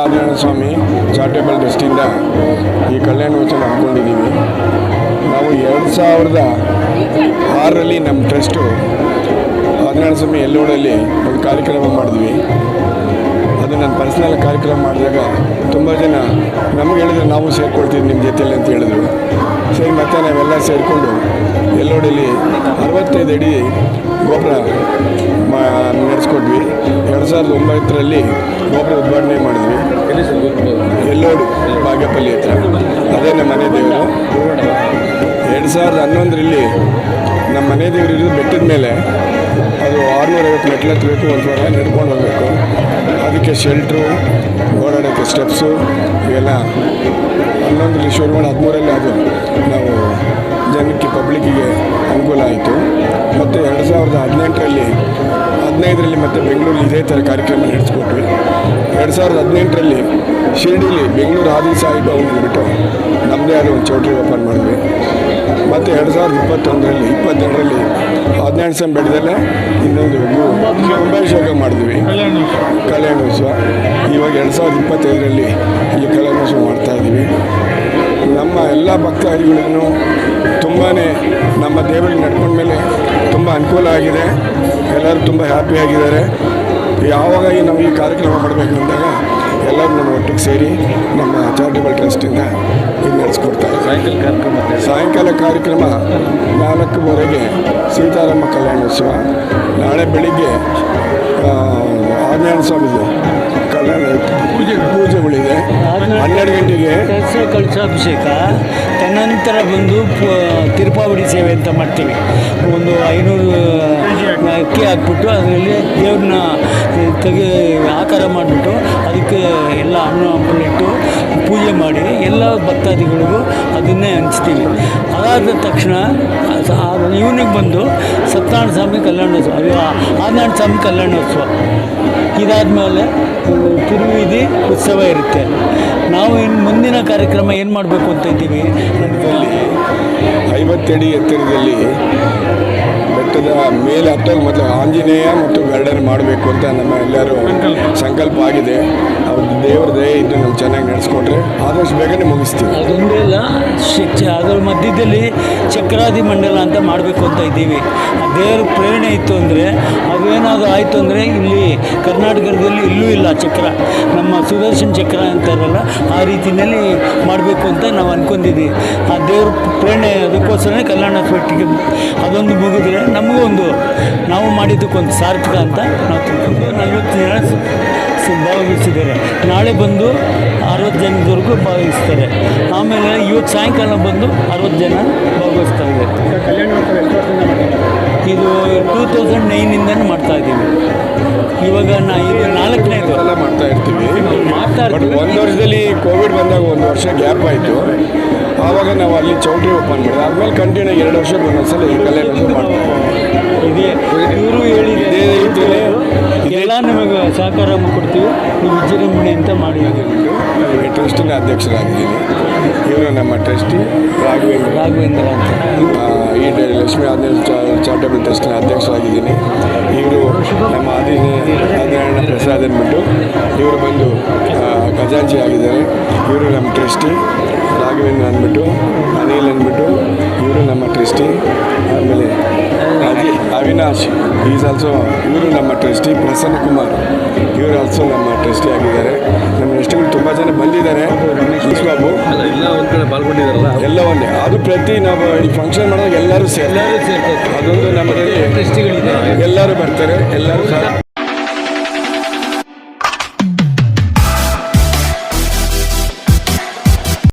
ಆದಿನಾರಾಯಣ ಸ್ವಾಮಿ charitable ಟ್ರಸ್ಟಿಂದ ಈ ಕಲ್ಯಾಣ ವಚನ ಹಮ್ಮಿಕೊಂಡಿದ್ದೀವಿ. ನಾವು ಎರಡು ಸಾವಿರದ ಆರರಲ್ಲಿ ನಮ್ಮ ಟ್ರಸ್ಟು ಆದಿನಾರಾಯಣ ಸ್ವಾಮಿ ಎಲ್ಲೋಡಲ್ಲಿ ಒಂದು ಕಾರ್ಯಕ್ರಮ ಮಾಡಿದ್ವಿ. ಅದು ನಾನು ಪರ್ಸ್ನಲ್ ಕಾರ್ಯಕ್ರಮ ಮಾಡಿದಾಗ ತುಂಬ ಜನ ನಮಗೆ ಹೇಳಿದ್ರೆ ನಾವು ಸೇರಿಕೊಳ್ತೀವಿ ನಿಮ್ಮ ಜೊತೆಯಲ್ಲಿ ಅಂತ ಹೇಳಿದ್ರು. ಸರಿ, ಮತ್ತೆ ನಾವೆಲ್ಲ ಸೇರಿಕೊಂಡು ಎಲ್ಲೋಡಲ್ಲಿ ಅರವತ್ತೈದು ಅಡಿ ಗೋಪುರ ಎರಡು ಸಾವಿರದ ಒಂಬತ್ತರಲ್ಲಿ ಗೋಪುರ ಉದ್ಘಾಟನೆ ಮಾಡಿದ್ವಿ. ಎಲ್ಲೋಡು ಬಾಗೇಪಲ್ಲಿ ಹತ್ರ. ಅದೇ ನಮ್ಮ ಮನೆ ದೇವರು. ಎರಡು ಸಾವಿರದ ಹನ್ನೊಂದರಲ್ಲಿ ನಮ್ಮ ಮನೆ ದೇವರು ಇರೋದು ಬೆಟ್ಟದ ಮೇಲೆ. ಅದು ಆರುನೂರೈವತ್ತು ಮೆಟ್ಲು ಹತ್ತಬೇಕು ಒಂದು ವಾರ ನಡ್ಕೊಂಡು ಹೋಗಬೇಕು. ಅದಕ್ಕೆ ಶೆಲ್ಟ್ರು ಓಡಾಡೋಕ್ಕೆ ಸ್ಟೆಪ್ಸು ಇವೆಲ್ಲ ಹನ್ನೊಂದರಲ್ಲಿ ಶುರು ಮಾಡಿ ಹದಿಮೂರಲ್ಲಿ ಅದು ನಾವು ಹದಿನೈದರಲ್ಲಿ ಮತ್ತು ಬೆಂಗಳೂರಲ್ಲಿ ಇದೇ ಥರ ಕಾರ್ಯಕ್ರಮ ನಡೆಸ್ಕೊಟ್ವಿ. ಎರಡು ಸಾವಿರದ ಹದಿನೆಂಟರಲ್ಲಿ ಶಿರ್ಡಿಲಿ ಬೆಂಗಳೂರು ಆದಿ ಸಾಯಿ ಭವನ್ ಬಿಟ್ಟು ನಮ್ಮದೇ ಆದ ಒಂದು ಚೌಟ್ರಿ ಓಪನ್ ಮಾಡಿದ್ವಿ. ಮತ್ತು ಎರಡು ಸಾವಿರದ ಇಪ್ಪತ್ತೊಂದರಲ್ಲಿ, ಇಪ್ಪತ್ತೆರಡರಲ್ಲಿ ಹದಿನೆಂಟು ಸಮ ಬೆಳೆದಲ್ಲೇ ಇನ್ನೊಂದು ಕುಂಭಾಭಿಷೇಕ ಮಾಡಿದ್ವಿ. ಕಲ್ಯಾಣೋತ್ಸವ ಇವಾಗ ಎರಡು ಸಾವಿರದ ಇಪ್ಪತ್ತೈದರಲ್ಲಿ ಇಲ್ಲಿ ಕಲ್ಯಾಣೋತ್ಸವ ಮಾಡ್ತಾ ಇದ್ದೀವಿ. ನಮ್ಮ ಎಲ್ಲ ಭಕ್ತಾದಿಗಳನ್ನು ತುಂಬಾ ನಮ್ಮ ದೇವರಿಗೆ ನಡ್ಕೊಂಡ ಮೇಲೆ ಅನುಕೂಲ ಆಗಿದೆ. ಎಲ್ಲರೂ ತುಂಬ ಹ್ಯಾಪಿಯಾಗಿದ್ದಾರೆ ಯಾವಾಗ ಈ ನಾವು ಈ ಕಾರ್ಯಕ್ರಮ ಮಾಡಬೇಕು ಅಂದಾಗ ಎಲ್ಲರೂ ನಮ್ಮ ಒಟ್ಟಿಗೆ ಸೇರಿ ನಮ್ಮ ಚಾರಿಟೇಬಲ್ ಟ್ರಸ್ಟಿಂದ ಇದು ನಡೆಸ್ಕೊಡ್ತಾರೆ. ಸಾಯಂಕಾಲ ಕಾರ್ಯಕ್ರಮ ಸಾಯಂಕಾಲ ಕಾರ್ಯಕ್ರಮ ನಾಲ್ಕುವರೆಗೆ ಸೀತಾರಾಮ ಕಲ್ಯಾಣೋತ್ಸವ. ನಾಳೆ ಬೆಳಿಗ್ಗೆ ಆಂಜನೇಯ ಸ್ವಾಮಿದು ಕಲ್ಯಾಣ ಪೂಜೆ ಪೂಜೆಗಳಿದೆ ಹನ್ನೆರಡು ಗಂಟೆಗೆ ಕಳಸ ಕಳಸಾಭಿಷೇಕ ಬಂದು ತಿರುಪಾವಳಿ ಸೇವೆ ಅಂತ ಮಾಡ್ತೀವಿ. ಒಂದು ಐನೂರು ಅಕ್ಕಿ ಹಾಕ್ಬಿಟ್ಟು ಅದರಲ್ಲಿ ದೇವ್ರನ್ನ ತೆಗೆ, ಆಕಾರ ಮಾಡಿಬಿಟ್ಟು ಅದಕ್ಕೆ ಎಲ್ಲ ಹಣ್ಣು ಹಂಪಲಿಟ್ಟು ಪೂಜೆ ಮಾಡಿ ಎಲ್ಲ ಭಕ್ತಾದಿಗಳಿಗೂ ಅದನ್ನೇ ಹಂಚ್ತೀವಿ. ಅದಾದ ತಕ್ಷಣ ಇವನಿಗೆ ಬಂದು ಸತ್ಯನಾರಾಯಣ ಸ್ವಾಮಿ ಕಲ್ಯಾಣೋತ್ಸವ ಅಯ್ಯೋ ಆದಿನಾರಾಯಣ ಸ್ವಾಮಿ ಕಲ್ಯಾಣೋತ್ಸವ. ಇದಾದಮೇಲೆ ತಿರುವಿಧಿ ಉತ್ಸವ ಇರುತ್ತೆ. ನಾವು ಇನ್ನು ಮುಂದಿನ ಕಾರ್ಯಕ್ರಮ ಏನು ಮಾಡಬೇಕು ಅಂತ ಇದ್ದೀವಿ? ಐವತ್ತಡಿ ಎತ್ತರದಲ್ಲಿ ಬೆಟ್ಟದ ಮೇಲೆ ಹತ್ತೋಗಿ ಮತ್ತು ಆಂಜನೇಯ ಮತ್ತು ಗಾರ್ಡನ್ ಮಾಡಬೇಕು ಅಂತ ನಮ್ಮ ಎಲ್ಲರೂ ಸಂಕಲ್ಪ. ಆಗಿದೆ. ಅವ್ರ ದೇವ್ರ ಇದ್ದು ನಾವು ಚೆನ್ನಾಗಿ ನಡೆಸ್ಕೊಟ್ರೆ ಆದಷ್ಟು ಬೇಗನೆ ಮುಗಿಸ್ತೀವಿ. ಅದೊಂದೇ ಅಲ್ಲ, ಶಿಕ್ಷ ಅದರ ಮಧ್ಯದಲ್ಲಿ ಚಕ್ರಾದಿ ಮಂಡಲ ಅಂತ ಮಾಡಬೇಕು ಅಂತ ಇದ್ದೀವಿ. ದೇವ್ರ ಪ್ರೇರಣೆ ಇತ್ತು ಅಂದರೆ, ಅವೇನಾದರೂ ಆಯಿತು ಅಂದರೆ ಇಲ್ಲಿ ಕರ್ನಾಟಕದಲ್ಲಿ ಇಲ್ಲೂ ಇಲ್ಲ ಚಕ್ರ. ನಮ್ಮ ಸುದರ್ಶನ್ ಚಕ್ರ ಅಂತಾರಲ್ಲ, ಆ ರೀತಿಯಲ್ಲಿ ಮಾಡಬೇಕು ಅಂತ ನಾವು ಅಂದ್ಕೊಂಡಿದ್ದೀವಿ ಆ ದೇವ್ರ ಪ್ರೇರಣೆ ಅದಕ್ಕೋಸ್ಕರನೇ ಕಲ್ಯಾಣ ಪಟ್ಟಿಗೆ ಅದೊಂದು ಮುಗಿದ್ರೆ ನಮಗೂ ಒಂದು, ನಾವು ಮಾಡಿದ್ದಕ್ಕೊಂದು ಸಾರ್ಥಕ ಅಂತ ನಾವು ತಿಳ್ಕೊಂಡು ನಲ್ವತ್ತು ಜನ ಭಾಗವಹಿಸಿದ್ದಾರೆ ನಾಳೆ ಬಂದು ಅರವತ್ತು ಜನದವರೆಗೂ ಭಾಗವಹಿಸ್ತಾರೆ. ಆಮೇಲೆ ಇವತ್ತು ಸಾಯಂಕಾಲ ಬಂದು ಅರವತ್ತು ಜನ ಭಾಗವಹಿಸ್ತಾ ಇದ್ದಾರೆ. ಇದು ಟೂ ತೌಸಂಡ್ ನೈನಿಂದನೂ ಮಾಡ್ತಾ ಇದ್ದೀವಿ. ಇವಾಗ ನಾ ಇದು ನಾಲ್ಕನೇದು. ಎಲ್ಲ ಮಾಡ್ತಾ ಇರ್ತೀವಿ. ಮಾಡ್ತಾ ಬಟ್ ಒಂದು ವರ್ಷದಲ್ಲಿ ಕೋವಿಡ್ ಬಂದಾಗ ಒಂದು ವರ್ಷ ಗ್ಯಾಪ್ ಆಯಿತು. ಆವಾಗ ನಾವು ಅಲ್ಲಿ ಚೌಟ್ರಿ ಓಪನ್ ಮಾಡಿದ್ವಿ. ಆಮೇಲೆ ಕಂಟಿನ್ಯೂ ಎರಡು ವರ್ಷಕ್ಕೆ ಒಂದೊಂದ್ಸಲ ಈ ಕಲೆ ಇದೆ ಇವರು ರೀತಿಯಲ್ಲೇ ಎಲ್ಲ ನಿಮಗೆ ಸಹಕಾರ ಕೊಡ್ತೀವಿ. ನೀವು ವಿಜೃಂಭಣೆ ಅಂತ ಮಾಡಿ ಟ್ರಸ್ಟಿನ ಅಧ್ಯಕ್ಷರಾಗಿದ್ದೀನಿ. ಇವರು ನಮ್ಮ ಟ್ರಸ್ಟಿ ರಾಘವೇಂದ್ರ. ರಾಘವೇಂದ್ರ ಅಂತ. ಈ ಡ- ಲಕ್ಷ್ಮೀ ಆಂಜನೇಯ ಚಾರಿಟೇಬಲ್ ಟ್ರಸ್ಟ್ನ ಅಧ್ಯಕ್ಷರಾಗಿದ್ದೀನಿ. ಇವರು ನಮ್ಮ ಆದಿ ಆದಿನಾರಾಯಣ ಪ್ರಸಾದ್ ಅಂದ್ಬಿಟ್ಟು ಇವರು ಬಂದು ಖಜಾಂಚಿ ಆಗಿದ್ದಾರೆ. ಇವರು ನಮ್ಮ ಟ್ರಸ್ಟಿ. ರಾಘವೇಂದ್ರ ಅಂದ್ಬಿಟ್ಟು ಅನಿಲ್ ಅಂದ್ಬಿಟ್ಟು ಇವರು ನಮ್ಮ ಟ್ರಸ್ಟಿ. ಆಮೇಲೆ ಅಜಿ ಅವಿನಾಶ್ ಈಸ್ ಆಲ್ಸೋ ಇವರು ನಮ್ಮ ಟ್ರಸ್ಟಿ. ಪ್ರಸನ್ನ ಕುಮಾರ್ ಇವರು ಆಲ್ಸೋ ನಮ್ಮ ಟ್ರಸ್ಟಿ ಆಗಿದ್ದಾರೆ. ನಮ್ಮ ಟ್ರಸ್ಟಿಗಳು ತುಂಬ ಜನ ಬಂದಿದ್ದಾರೆ. ಎಲ್ಲ ಒಂದ್ ಎಲ್ಲ ಒಂದೇ ಅದು ಪ್ರತಿ ನಾವು ಈ ಫಂಕ್ಷನ್ ಮಾಡಿದಾಗ ಎಲ್ಲರೂ ಸೇರ್ತಾರೆ. ಅದೊಂದು ನಮ್ಮಲ್ಲಿ ಎಲ್ಲರೂ ಬರ್ತಾರೆ ಎಲ್ಲರೂ